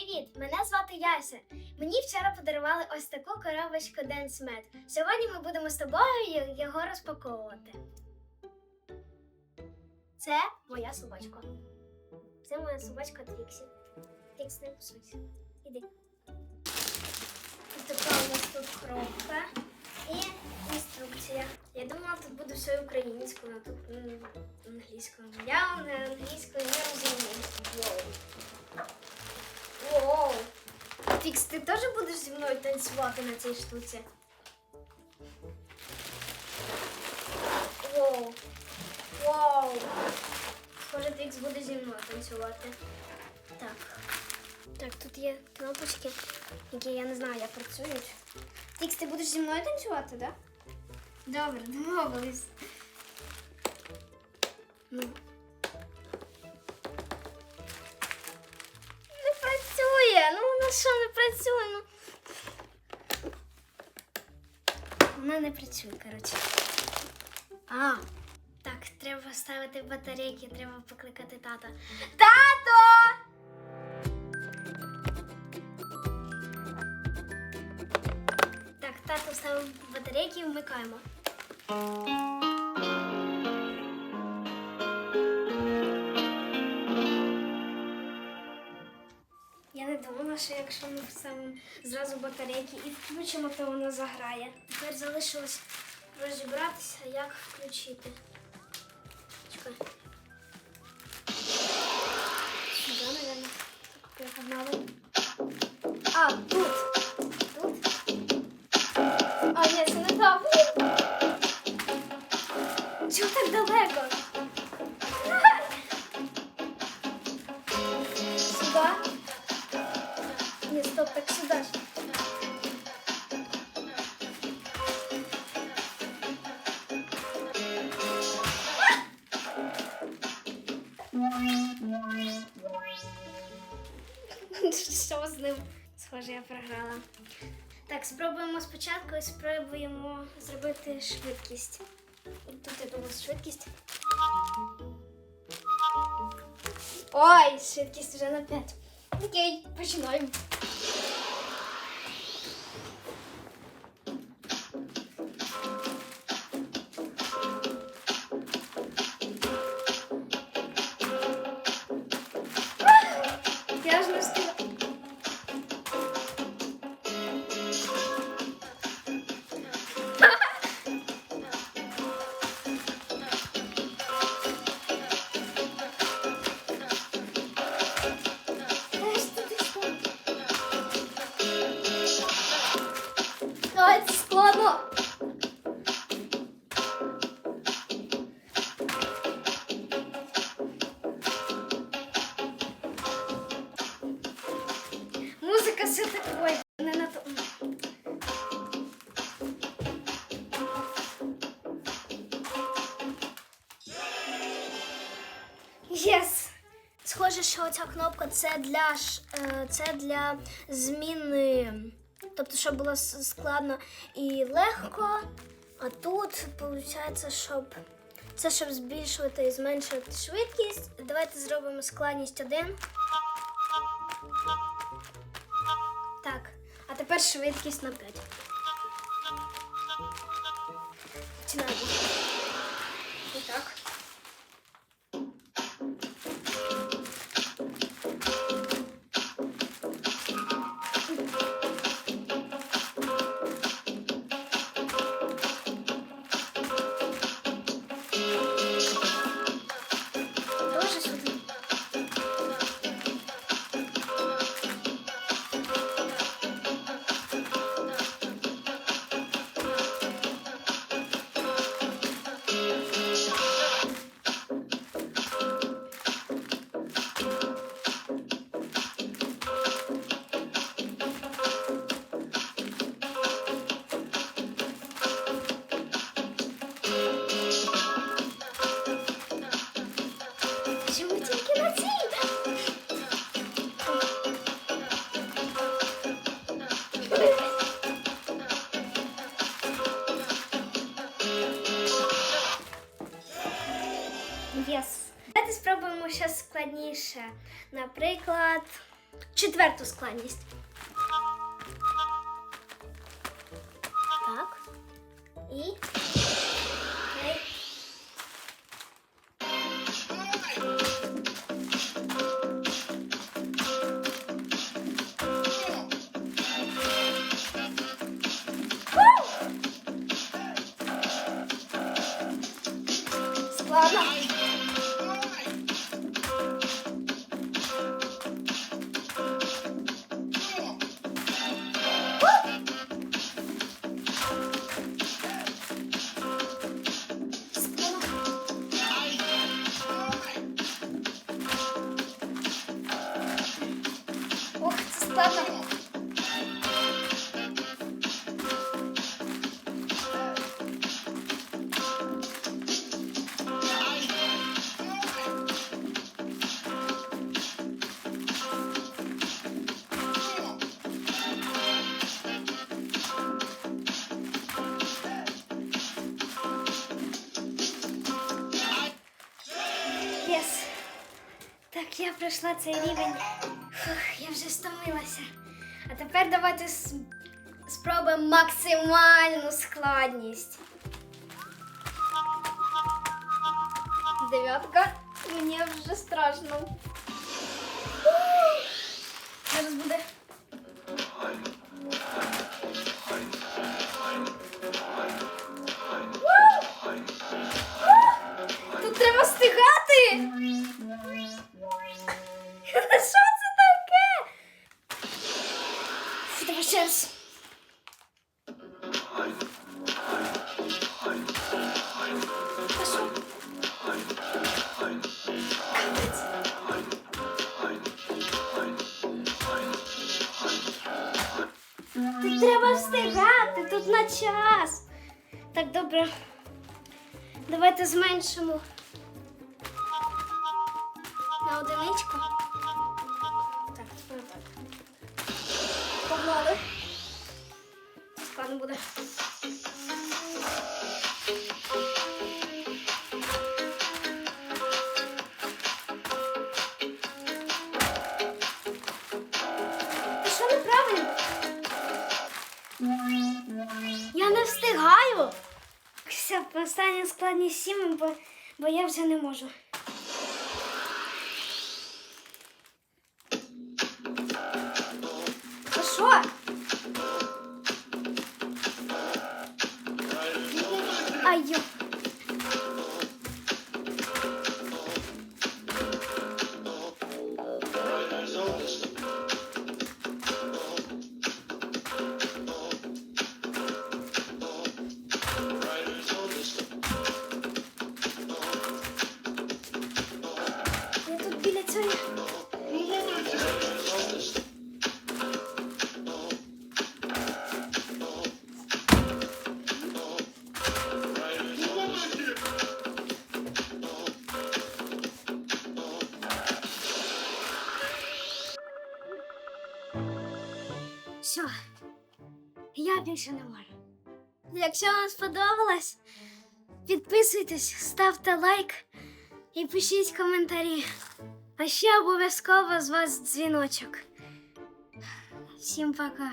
Привіт! Мене звати Яся. Мені вчора подарували ось таку коробочку Dance Med. Сьогодні ми будемо з тобою його розпаковувати. Це моя собачка. Це моя собачка Тріксі. Трікс, не кусуйся. Іди. Така у нас тут коробка і інструкція. Я думала, тут буде все українською, а тут англійською. Я англійською не розумію. Фікс, ти теж будеш зі мною танцювати на цій штуці? Воу. Воу. Схоже, Фікс буде зі мною танцювати. Так. Так, тут є кнопочки, які я не знаю, як працюють. Фікс, ти будеш зі мною танцювати, так? Да? Добре, домовились. Ну. Що не працює? Ну. Вона не працює, коротше. А, так, треба ставити батарейки, треба покликати тата. Тато! Так, тато ставив батарейки і вмикаємо. Якщо ми вставимо зразу батарейки і включимо, то воно заграє. Тепер залишилось розібратися, як включити. Що з ним? Схоже, я програла. Так, спробуємо спочатку і спробуємо зробити швидкість. Тут я думаю, швидкість. Ой, швидкість вже на 5. Окей, починаємо. Ой, складно. Музика все такое. Не на то. Єс! Схоже, що ця кнопка це для е, це для зміни. Тобто, щоб було складно і легко. А тут виходить, щоб це щоб збільшувати і зменшувати швидкість. Давайте зробимо складність 1. Так, а тепер швидкість на 5. Починаємо. І так. Наприклад, четверту складність. Так. І. я пройшла цей рівень. Фух, я вже стомилася. А тепер давайте спробуємо максимальну складність. Дев'ятка. Мені вже страшно. Зараз буде. Тут треба встигати. Треба встигати, тут на час. Так, добре. Давайте зменшимо на одиничку. Так, тепер так. Погнали. Все, остання складність сім, бо, бо я вже не можу. Та що? Ай, йо. Я більше не можу. Якщо вам сподобалось, підписуйтесь, ставте лайк і пишіть коментарі. А ще обов'язково з вас дзвіночок. Всім пока.